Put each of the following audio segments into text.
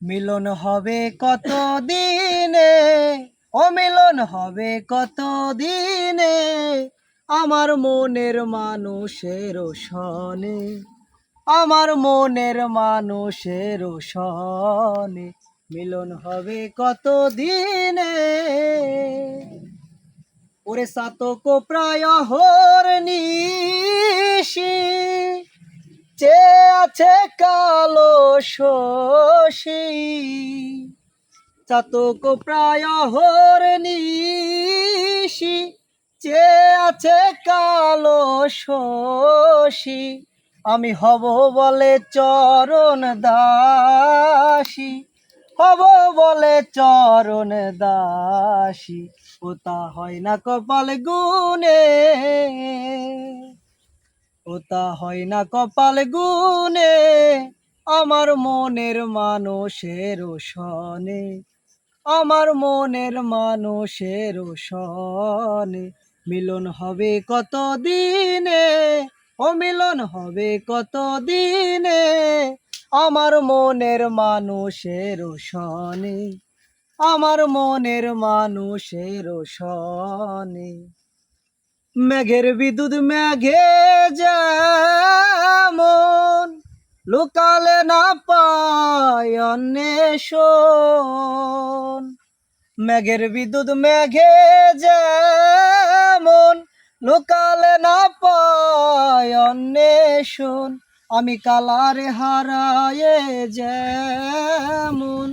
মিলন হবে কত দিনে ও মিলন হবে কত দিনে আমার মনের মানুষের সনে আমার মনের মানুষের সনে মিলন হবে কত দিনে ওরে সাতক প্রায় হর আছে কালো শশী। চাতক প্রায় হর নিশি চে আছে কালো শশী। আমি হব বলে চরণ দাসী, হব বলে চরণ দাসী। ওতা হয় না কপাল গুনে ওতা হয় না কপাল গুনে আমার মনের মানুষের সনে আমার মনের মানুষের সনে মিলন হবে কত দিনে ও মিলন হবে কত দিনে আমার মনের মানুষের সনে আমার মনের মানুষের সনে মেঘের বিদ্যুৎ মেঘে লোকালে না পায় অন্বেষণ। মেঘের বিদ্যুৎ মেঘে যেমন লোকালে না পায় অন্বেষণ, আমি কালারে হারায়ে যেমন,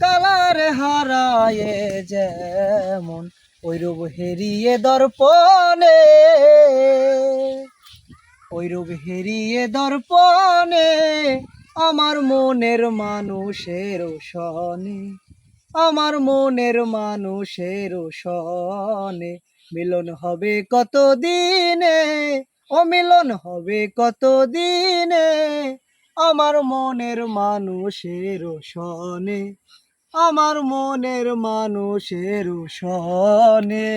কালারে হারায়ে যেমন ওই রূপ হেরিয়ে দর্পণে ওই রূপ হেরিয়ে দর্পণে আমার মনের মানুষের সনে আমার মনের মানুষের সনে মিলন হবে কত দিনে ও মিলন হবে কত দিনে আমার মনের মানুষের সনে আমার মনের মানুষের সনে